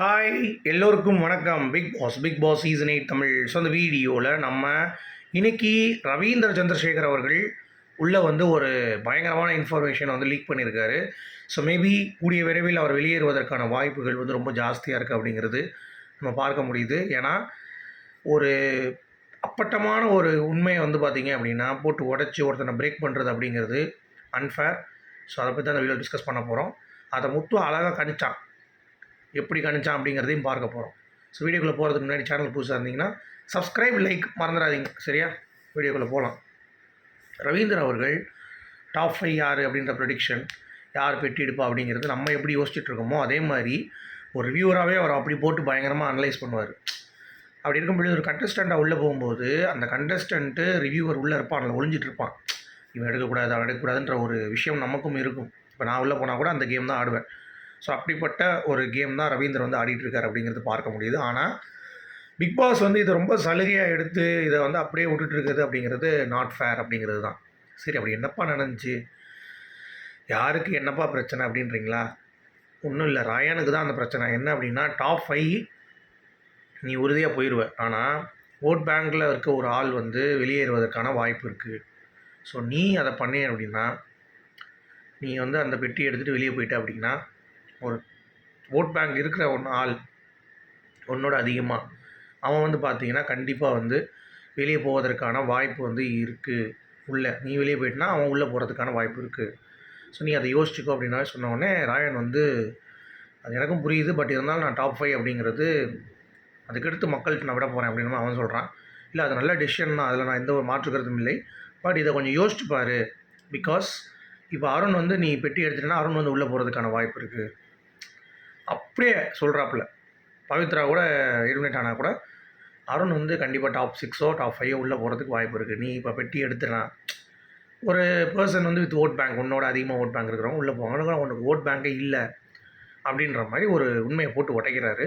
Hi எல்லோருக்கும் வணக்கம். Big boss big boss season eight Tamil. So அந்த வீடியோவில் நம்ம இன்றைக்கி ரவீந்திர சந்திரசேகர் அவர்கள் உள்ளே வந்து ஒரு பயங்கரமான இன்ஃபர்மேஷன் வந்து லீக் பண்ணியிருக்காரு ஸோ மேபி கூடிய விரைவில் அவர் வெளியேறுவதற்கான வாய்ப்புகள் வந்து ரொம்ப ஜாஸ்தியாக இருக்குது அப்படிங்கிறது நம்ம பார்க்க முடியுது. ஏன்னா ஒரு அப்பட்டமான ஒரு உண்மையை வந்து பார்த்திங்க அப்படின்னா போட்டு உடச்சி ஒருத்தனை பிரேக் பண்ணுறது அப்படிங்கிறது அன்ஃபேர் ஸோ அதை பற்றி அந்த வீடியோ டிஸ்கஸ் பண்ண போகிறோம் அதை முத்து அழகாக கணிச்சான். எப்படி கணிச்சான் அப்படிங்கிறதையும் பார்க்க போகிறோம் ஸோ வீடியோக்குள்ளே போகிறதுக்கு முன்னாடி சேனல் புதுசாக இருந்தீங்கன்னா சப்ஸ்கிரைப் லைக் மறந்துடாதீங்க. சரியா? வீடியோக்குள்ளே போகலாம் ரவீந்திர அவர்கள் டாப் ஃபைவ் யார் அப்படின்ற ப்ரொடிக்ஷன் யார் பெட்டி எடுப்பா அப்படிங்கிறது நம்ம எப்படி யோசிச்சுட்டு இருக்கோமோ அதே மாதிரி ஒரு ரிவ்யூவராகவே அவர் அப்படி போட்டு பயங்கரமாக அனலைஸ் பண்ணுவார். அப்படி இருக்கும்பொழுது ஒரு கண்டஸ்டண்ட்டாக உள்ளே போகும்போது அந்த கண்டஸ்டண்ட்டு ரிவ்யூவர் உள்ளே இருப்பான் ஒளிஞ்சிட்டு இருப்பான். இவன் எடுக்கக்கூடாது அவன் எடுக்கக்கூடாதுன்ற ஒரு விஷயம் நமக்கும் இருக்கும். இப்போ நான் உள்ளே போனால் கூட அந்த கேம் தான் ஆடுவேன். ஸோ அப்படிப்பட்ட ஒரு கேம் தான் ரவீந்தர் வந்து ஆடிட்டுருக்கார் அப்படிங்கிறது பார்க்க முடியுது. ஆனால் பிக் பாஸ் வந்து இதை ரொம்ப சலுகையாக எடுத்து இதை வந்து அப்படியே விட்டுட்டு இருக்குது அப்படிங்கிறது நாட் ஃபேர் அப்படிங்கிறது தான். சரி அப்படி என்னப்பா நடந்துச்சு? யாருக்கு என்னப்பா பிரச்சனை அப்படின்றீங்களா? ஒன்றும் இல்லை. ராயனுக்கு தான் அந்த பிரச்சனை. என்ன அப்படின்னா டாப் ஃபைவ் நீ உறுதியாக போயிடுவ ஆனால் ஓட் பேங்க்கில் இருக்க ஒரு ஆள் வந்து வெளியேறுவதற்கான வாய்ப்பு இருக்குது ஸோ நீ அதை பண்ணேன் அப்படின்னா நீ வந்து அந்த பெட்டி எடுத்துகிட்டு வெளியே போயிட்ட அப்படின்னா ஒரு ஓட் பேங்க் இருக்கிற ஒன்று ஆள் ஒன்னோட அதிகமாக அவன் வந்து பார்த்தீங்கன்னா கண்டிப்பாக வந்து வெளியே போவதற்கான வாய்ப்பு வந்து இருக்குது உள்ளே நீ வெளியே போயிட்டுனா அவன் உள்ளே போகிறதுக்கான வாய்ப்பு இருக்குது ஸோ நீ அதை யோசிச்சுக்கோ அப்படின்னா சொன்னோடனே ராயன் வந்து அது எனக்கும் புரியுது பட் இருந்தாலும் நான் டாப் ஃபைவ் அப்படிங்கிறது அதுக்கடுத்து மக்கள்கிட்ட நான் விட போகிறேன் அப்படின்னு அவன் சொல்கிறான் இல்லை அது நல்ல டிசிஷன் தான் அதில் நான் எந்த ஒரு மாற்று கருத்தும் இல்லை. பட் இதை கொஞ்சம் யோசிச்சு பாரு. பிகாஸ் இப்போ அருண் வந்து நீ பெட்டி எடுத்துட்டேன்னா அருண் வந்து உள்ளே போகிறதுக்கான வாய்ப்பு இருக்குது அப்படியே சொல்கிறாப்புல பவித்ரா கூட எலிமினேட் ஆனால் கூட அருண் வந்து கண்டிப்பாக டாப் சிக்ஸோ டாப் ஃபைவோ உள்ளே போகிறதுக்கு வாய்ப்பு இருக்குது நீ இப்போ பெட்டி எடுத்துடலாம். ஒரு பர்சன் வந்து வித் ஓட் பேங்க் உன்னோட அதிகமாக ஓட் பேங்க் இருக்கிறவங்க உள்ளே போவாங்க. உனக்கு ஓட் பேங்கே இல்லை அப்படின்ற மாதிரி ஒரு உண்மையை போட்டு உடைக்கிறாரு.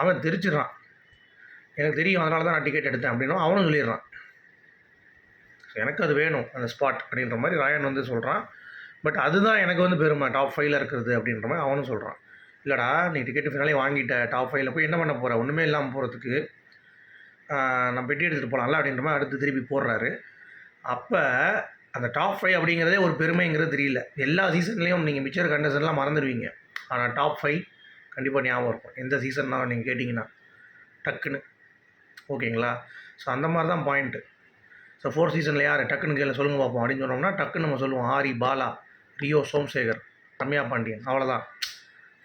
அவன் தெரிச்சிடறான். எனக்கு தெரியும் அதனால தான் நான் டிக்கெட் எடுத்தேன் அப்படின்னா அவனும் சொல்லிடுறான். எனக்கு அது வேணும் அந்த ஸ்பாட் அப்படின்ற மாதிரி ராயன் வந்து சொல்கிறான் பட் அதுதான் எனக்கு வந்து பெருமை டாப் ஃபைவ்ல இருக்கிறது அப்படின்ற மாதிரி அவனும் சொல்கிறான் இல்லைடா நீ டிக்கெட்டு ஃபினாலே வாங்கிட்ட டாப் ஃபைவ்ல போய் என்ன பண்ண போகிற ஒன்றுமே இல்லாமல் போகிறதுக்கு நம்ம பெட்டி எடுத்துகிட்டு போகலாம்ல அப்படின்ற மாதிரி அடுத்து திருப்பி போடுறாரு. அப்போ அந்த டாப் ஃபைவ் அப்படிங்கிறதே ஒரு பெருமைங்கிறது தெரியல. எல்லா சீசன்லேயும் நீங்கள் மிச்சர் கண்டசன்லாம் மறந்துடுவீங்க. ஆனால் டாப் ஃபைவ் கண்டிப்பாக ஞாபகம் இருக்கும். எந்த சீசன்னாலும் நீங்கள் கேட்டிங்கன்னா டக்குன்னு. ஓகேங்களா? ஸோ அந்த மாதிரி தான் பாயிண்ட்டு ஸோ ஃபோர் சீசனில் யார்? டக்குன்னு கேள்வி சொல்லுங்க பார்ப்போம் அப்படின்னு சொன்னோம்னா டக்குன்னு நம்ம சொல்லுவோம் ஆரி பாலா ரியோ சோம்சேகர் ரம்யா பாண்டியன். அவ்வளோதான்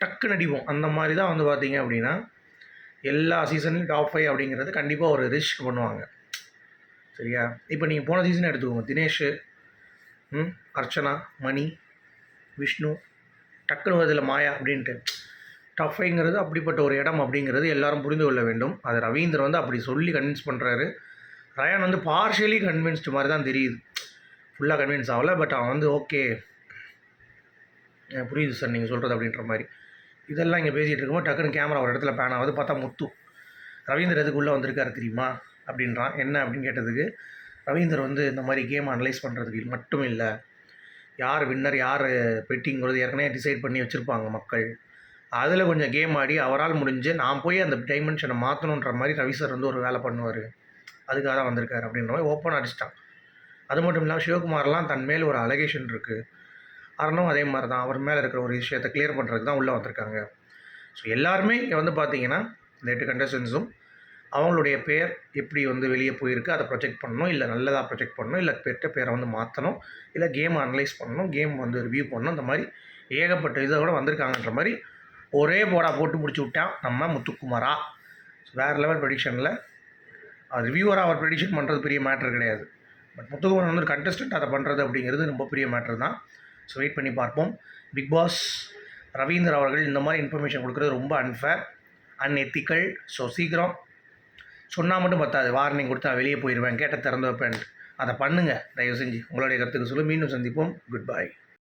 டக்குன்னு அடிப்போம். அந்த மாதிரி தான் வந்து பார்த்தீங்க அப்படின்னா எல்லா சீசன்லையும் டாப் ஃபைவ் அப்படிங்கிறது கண்டிப்பாக ஒரு ரிஸ்க் பண்ணுவாங்க. சரியா? இப்போ நீங்கள் போன சீசன் எடுத்துக்கோங்க. தினேஷ் ம் அர்ச்சனா மணி விஷ்ணு டக்குன்னு இதில் மாயா அப்படின்ட்டு. டஃபைங்கிறது அப்படிப்பட்ட ஒரு இடம் அப்படிங்கிறது எல்லாரும் புரிந்து கொள்ள வேண்டும். அது ரவீந்தர் வந்து அப்படி சொல்லி கன்வின்ஸ் பண்ணுறாரு ரயான் வந்து பார்ஷியலி கன்வின்ஸ்டு மாதிரி தான் தெரியுது ஃபுல்லாக கன்வின்ஸ் ஆகல பட் அவன் வந்து ஓகே புரியுது சார் நீங்கள் சொல்கிறது அப்படின்ற மாதிரி. இதெல்லாம் இங்கே பேசிகிட்டு இருக்கும்போது டக்குன்னு கேமரா ஒரு இடத்துல பேன் ஆகுது. பார்த்தா முத்து. ரவீந்தர் எதுக்குள்ளே வந்திருக்காரு தெரியுமா? அப்படின்றான். என்ன அப்படின்னு கேட்டதுக்கு ரவீந்தர் வந்து இந்த மாதிரி கேம் அனலைஸ் பண்ணுறதுக்கு மட்டும் இல்லை. யார் வின்னர் யார் பெட்டிங்கிறது ஏற்கனவே டிசைட் பண்ணி வச்சுருப்பாங்க மக்கள். அதில் கொஞ்சம் கேம் ஆடி அவரால் முடிஞ்சு நான் போய் அந்த டைமென்ஷனை மாற்றணுன்ற மாதிரி ரவி சார் வந்து ஒரு வேலை பண்ணுவார். அதுக்காக தான் வந்திருக்காரு அப்படின்ற மாதிரி ஓப்பன் அடிச்சிட்டான். அது மட்டும் இல்லாமல் சிவகுமார்லாம் தன் மேல் ஒரு அலகேஷன் இருக்குது அருணும் அதே மாதிரி தான் அவர் மேலே இருக்கிற ஒரு விஷயத்தை கிளியர் பண்ணுறதுக்கு தான் உள்ளே வந்திருக்காங்க. ஸோ எல்லாருமே இங்கே வந்து பார்த்தீங்கன்னா இந்த எட்டு கண்டஸ்டன்ஸும் அவங்களுடைய பேர் எப்படி வந்து வெளியே போயிருக்கு அதை ப்ரொஜெக்ட் பண்ணணும் இல்லை நல்லதாக ப்ரொஜெக்ட் பண்ணணும் இல்லை பெற்ற பேரை வந்து மாற்றணும் இல்லை கேம் அனலைஸ் பண்ணணும் கேம் வந்து ரிவ்யூ பண்ணணும் இந்த மாதிரி ஏகப்பட்ட இதை கூட வந்திருக்காங்கன்ற மாதிரி ஒரே போடா போட்டு முடிச்சு விட்டான் நம்ம முத்துக்குமாரா. வேறு லெவல் ப்ரெடிக்ஷனில் ரிவ்யூவராக அவர் ப்ரெடிக்ஷன் பண்ணுறது பெரிய மேட்ரு கிடையாது. பட் முத்துக்குமார் வந்து கண்டஸ்டன்ட் அதை பண்ணுறது அப்படிங்கிறது ரொம்ப பெரிய மேட்ரு தான். ஸோ வெயிட் பண்ணி பார்ப்போம். பிக் பாஸ் ரவீந்தர் அவர்கள் இந்த மாதிரி இன்ஃபர்மேஷன் கொடுக்குறது ரொம்ப அன்ஃபேர் அன்எத்திக்கல் ஸோ சீக்கிரம் சொன்னால் மட்டும் பத்தாது. வார்னிங் கொடுத்தா வெளியே போயிடுவேன் கேட்ட திறந்து வைப்பேன். அதை பண்ணுங்கள் தயவு செஞ்சு உங்களுடைய கருத்துக்கு சொல்லி மீண்டும் சந்திப்போம். குட் பாய்